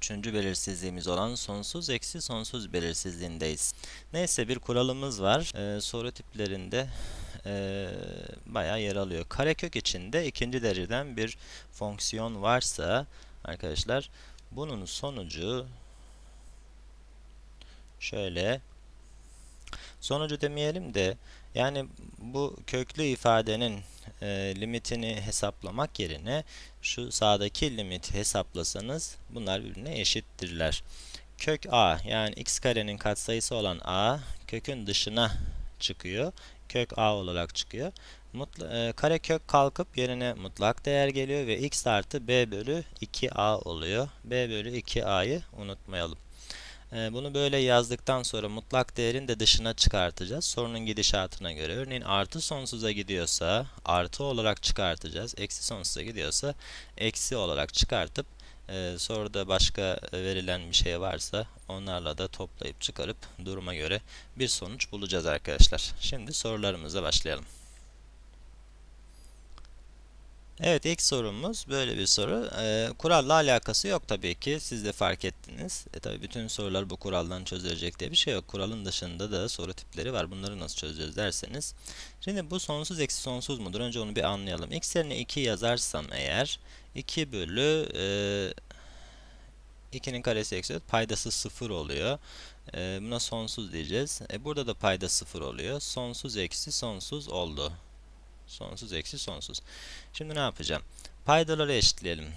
üçüncü belirsizliğimiz olan sonsuz eksi sonsuz belirsizliğindeyiz. Neyse bir kuralımız var. Ee, soru tiplerinde e, bayağı yer alıyor. Karekök içinde ikinci dereceden bir fonksiyon varsa arkadaşlar bunun sonucu şöyle sonucu demeyelim de yani bu köklü ifadenin e, limitini hesaplamak yerine şu sağdaki limiti hesaplasanız bunlar birbirine eşittirler. Kök a yani x karenin katsayısı olan a kökün dışına çıkıyor. Kök a olarak çıkıyor. Mutla, e, kare kök kalkıp yerine mutlak değer geliyor ve x artı b bölü 2a oluyor. b bölü 2a'yı unutmayalım. Ee, bunu böyle yazdıktan sonra mutlak değerin de dışına çıkartacağız. Sorunun gidişatına göre. Örneğin artı sonsuza gidiyorsa artı olarak çıkartacağız. Eksi sonsuza gidiyorsa eksi olarak çıkartıp e, soruda başka verilen bir şey varsa onlarla da toplayıp çıkarıp duruma göre bir sonuç bulacağız arkadaşlar. Şimdi sorularımıza başlayalım. Evet ilk sorumuz böyle bir soru. Ee, kuralla alakası yok tabii ki. Siz de fark ettiniz. E, tabii bütün sorular bu kuraldan çözülecek diye bir şey yok. Kuralın dışında da soru tipleri var. Bunları nasıl çözeceğiz derseniz. Şimdi bu sonsuz eksi sonsuz mudur? Önce onu bir anlayalım. X yerine 2 yazarsam eğer 2 bölü e, 2'nin karesi eksi 4 paydası 0 oluyor. E, buna sonsuz diyeceğiz. E, burada da payda 0 oluyor. Sonsuz eksi sonsuz oldu. Sonsuz eksi sonsuz. Şimdi ne yapacağım? Paydaları eşitleyelim.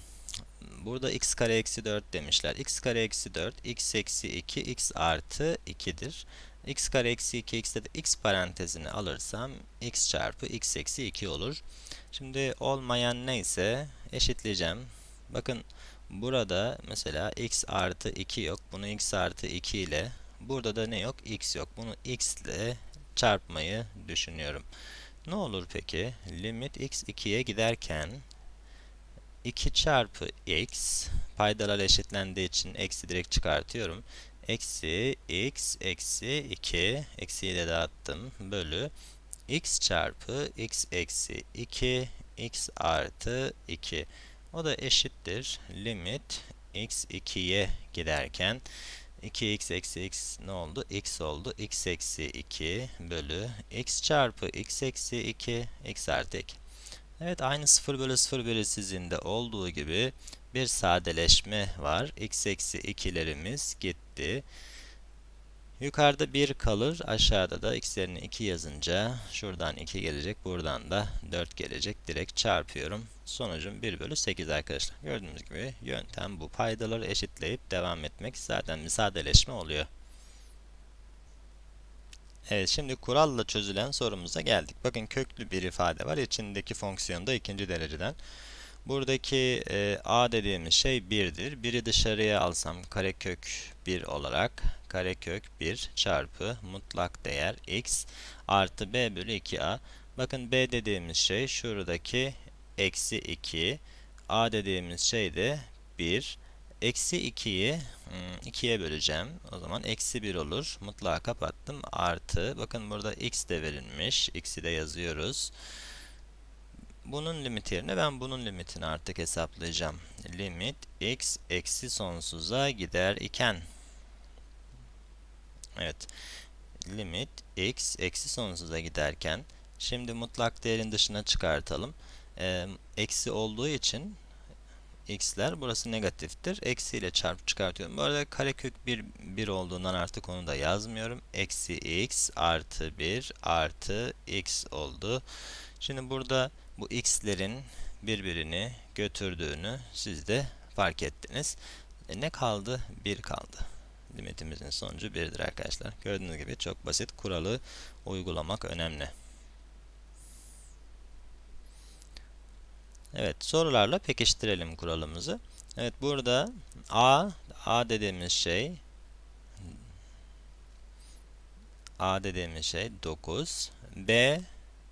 Burada x kare eksi 4 demişler. x kare eksi 4, x eksi 2, x artı 2'dir. x kare eksi 2, x'te de x parantezini alırsam x çarpı x eksi 2 olur. Şimdi olmayan neyse eşitleyeceğim. Bakın burada mesela x artı 2 yok. Bunu x artı 2 ile burada da ne yok? x yok. Bunu x ile çarpmayı düşünüyorum. Ne olur peki? Limit x 2'ye giderken 2 çarpı x paydalar eşitlendiği için eksi direkt çıkartıyorum. Eksi x eksi 2 eksiyi de dağıttım bölü x çarpı x eksi 2 x artı 2 o da eşittir limit x 2'ye giderken 2x eksi x ne oldu? x oldu. x eksi 2 bölü x çarpı x eksi 2 x artı 2. Evet aynı 0 bölü 0 belirsizliğinde olduğu gibi bir sadeleşme var. x eksi 2'lerimiz gitti. Yukarıda 1 kalır. Aşağıda da x'lerini 2 yazınca şuradan 2 gelecek. Buradan da 4 gelecek. Direkt çarpıyorum. Sonucum 1 bölü 8 arkadaşlar. Gördüğünüz gibi yöntem bu. Paydaları eşitleyip devam etmek zaten bir sadeleşme oluyor. Evet şimdi kuralla çözülen sorumuza geldik. Bakın köklü bir ifade var. İçindeki fonksiyon da ikinci dereceden. Buradaki e, a dediğimiz şey 1'dir. 1'i dışarıya alsam karekök 1 olarak karekök 1 çarpı mutlak değer x artı b bölü 2a. Bakın b dediğimiz şey şuradaki eksi 2. a dediğimiz şey de 1. Eksi 2'yi 2'ye hmm, böleceğim. O zaman eksi 1 olur. Mutlağı kapattım. Artı. Bakın burada x de verilmiş. x'i de yazıyoruz. Bunun limit yerine ben bunun limitini artık hesaplayacağım. Limit x eksi sonsuza gider iken. Evet. Limit x eksi sonsuza giderken. Şimdi mutlak değerin dışına çıkartalım. Ee, eksi olduğu için x'ler burası negatiftir. Eksi ile çarpıp çıkartıyorum. Bu arada karekök 1, 1 olduğundan artık onu da yazmıyorum. Eksi x artı 1 artı x oldu. Şimdi burada bu x'lerin birbirini götürdüğünü siz de fark ettiniz. E ne kaldı? 1 kaldı. Limitimizin sonucu 1'dir arkadaşlar. Gördüğünüz gibi çok basit kuralı uygulamak önemli. Evet sorularla pekiştirelim kuralımızı. Evet burada a a dediğimiz şey a dediğimiz şey 9 b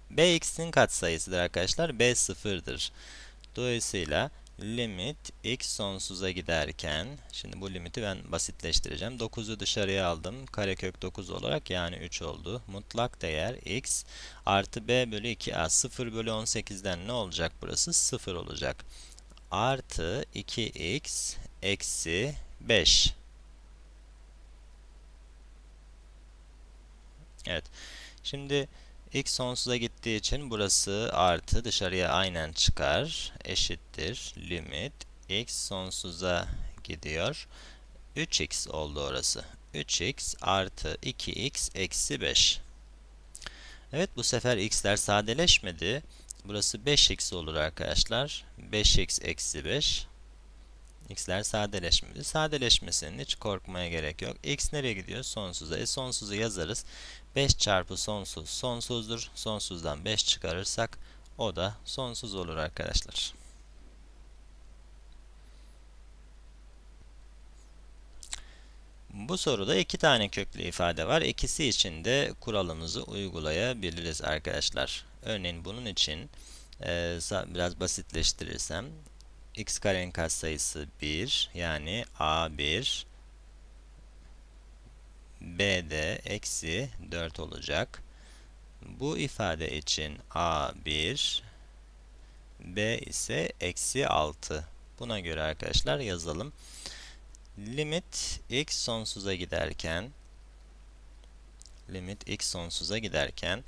bx'in katsayısıdır arkadaşlar. b sıfırdır. Dolayısıyla limit x sonsuza giderken şimdi bu limiti ben basitleştireceğim. 9'u dışarıya aldım. Karekök 9 olarak yani 3 oldu. Mutlak değer x artı b bölü 2a 0 bölü 18'den ne olacak burası? 0 olacak. Artı 2x eksi 5. Evet. Şimdi x sonsuza gittiği için burası artı dışarıya aynen çıkar. Eşittir. Limit x sonsuza gidiyor. 3x oldu orası. 3x artı 2x eksi 5. Evet bu sefer x'ler sadeleşmedi. Burası 5x olur arkadaşlar. 5x eksi 5. x'ler sadeleşmedi. Sadeleşmesinin hiç korkmaya gerek yok. x nereye gidiyor? Sonsuza. E sonsuzu yazarız. 5 çarpı sonsuz sonsuzdur. Sonsuzdan 5 çıkarırsak o da sonsuz olur arkadaşlar. Bu soruda iki tane köklü ifade var. İkisi için de kuralımızı uygulayabiliriz arkadaşlar. Örneğin bunun için e, biraz basitleştirirsem x karenin katsayısı 1 yani a1 b'de eksi 4 olacak. Bu ifade için a1 b ise eksi 6. Buna göre arkadaşlar yazalım. Limit x sonsuza giderken limit x sonsuza giderken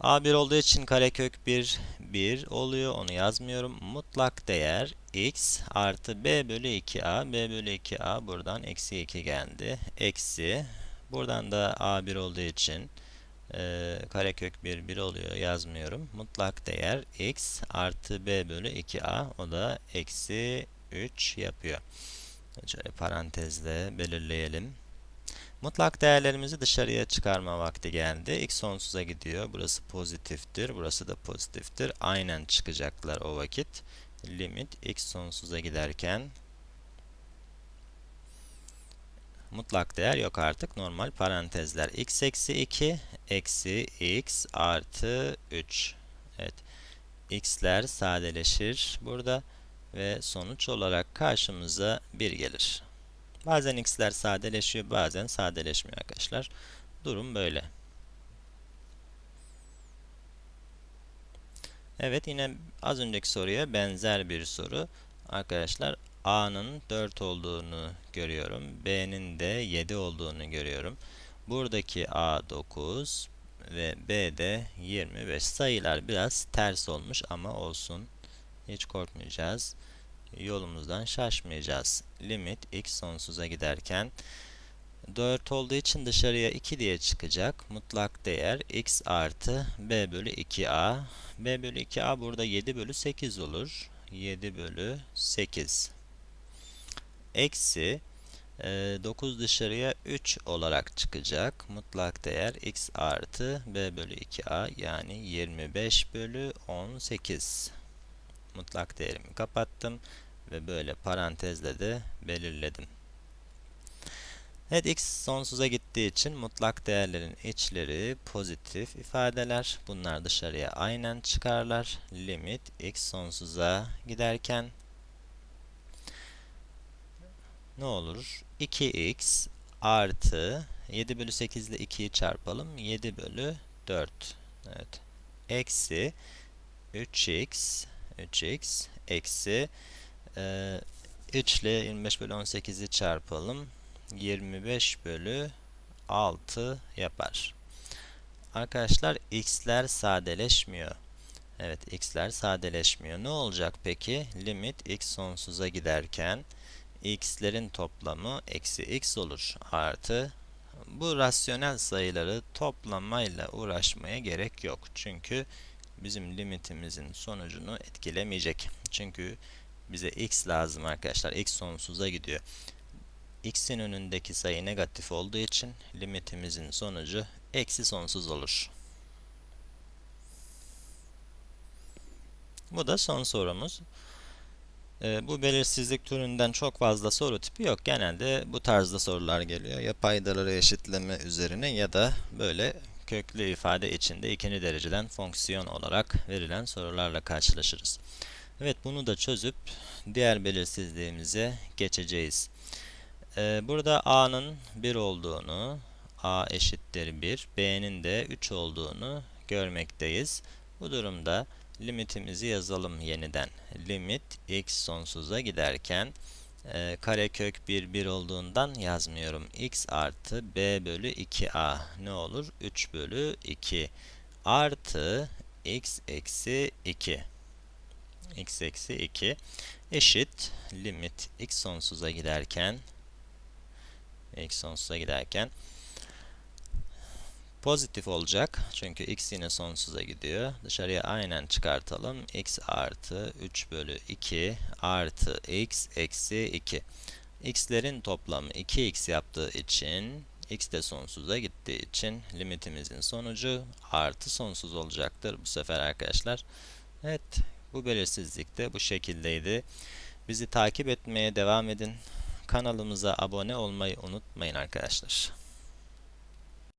a1 olduğu için karekök 1 1 oluyor. Onu yazmıyorum. Mutlak değer x artı b bölü 2a. b bölü 2a buradan eksi 2 geldi. Eksi buradan da a1 olduğu için e, karekök 1 1 oluyor. Yazmıyorum. Mutlak değer x artı b bölü 2a. O da eksi 3 yapıyor. Şöyle parantezle belirleyelim. Mutlak değerlerimizi dışarıya çıkarma vakti geldi. X sonsuza gidiyor. Burası pozitiftir. Burası da pozitiftir. Aynen çıkacaklar o vakit. Limit x sonsuza giderken mutlak değer yok artık. Normal parantezler. x eksi 2 eksi x artı 3. Evet. x'ler sadeleşir. Burada ve sonuç olarak karşımıza 1 gelir. Bazen x'ler sadeleşiyor, bazen sadeleşmiyor arkadaşlar. Durum böyle. Evet yine az önceki soruya benzer bir soru. Arkadaşlar A'nın 4 olduğunu görüyorum. B'nin de 7 olduğunu görüyorum. Buradaki A 9 ve B de 25. Sayılar biraz ters olmuş ama olsun. Hiç korkmayacağız. Yolumuzdan şaşmayacağız. Limit x sonsuza giderken 4 olduğu için dışarıya 2 diye çıkacak. Mutlak değer x artı b bölü 2a. b bölü 2a burada 7 bölü 8 olur. 7 bölü 8. Eksi 9 dışarıya 3 olarak çıkacak. Mutlak değer x artı b bölü 2a yani 25 bölü 18 mutlak değerimi kapattım ve böyle parantezle de belirledim. Evet x sonsuza gittiği için mutlak değerlerin içleri pozitif ifadeler. Bunlar dışarıya aynen çıkarlar. Limit x sonsuza giderken ne olur? 2x artı 7 bölü 8 ile 2'yi çarpalım. 7 bölü 4. Evet. Eksi 3x 3x eksi e, 3 ile 25 bölü 18'i çarpalım. 25 bölü 6 yapar. Arkadaşlar x'ler sadeleşmiyor. Evet x'ler sadeleşmiyor. Ne olacak peki? Limit x sonsuza giderken x'lerin toplamı eksi x olur. Artı bu rasyonel sayıları toplamayla uğraşmaya gerek yok. Çünkü bizim limitimizin sonucunu etkilemeyecek. Çünkü bize x lazım arkadaşlar. x sonsuza gidiyor. x'in önündeki sayı negatif olduğu için limitimizin sonucu eksi sonsuz olur. Bu da son sorumuz. Ee, bu belirsizlik türünden çok fazla soru tipi yok. Genelde bu tarzda sorular geliyor. Ya paydaları eşitleme üzerine ya da böyle köklü ifade içinde ikinci dereceden fonksiyon olarak verilen sorularla karşılaşırız. Evet bunu da çözüp diğer belirsizliğimize geçeceğiz. Ee, burada a'nın 1 olduğunu, a eşittir 1, b'nin de 3 olduğunu görmekteyiz. Bu durumda limitimizi yazalım yeniden. Limit x sonsuza giderken e, karekök 1 1 olduğundan yazmıyorum. x artı b bölü 2a ne olur? 3 bölü 2 artı x eksi 2 x eksi 2 eşit limit x sonsuza giderken x sonsuza giderken pozitif olacak. Çünkü x yine sonsuza gidiyor. Dışarıya aynen çıkartalım. x artı 3 bölü 2 artı x eksi 2. x'lerin toplamı 2x yaptığı için x de sonsuza gittiği için limitimizin sonucu artı sonsuz olacaktır bu sefer arkadaşlar. Evet bu belirsizlik de bu şekildeydi. Bizi takip etmeye devam edin. Kanalımıza abone olmayı unutmayın arkadaşlar.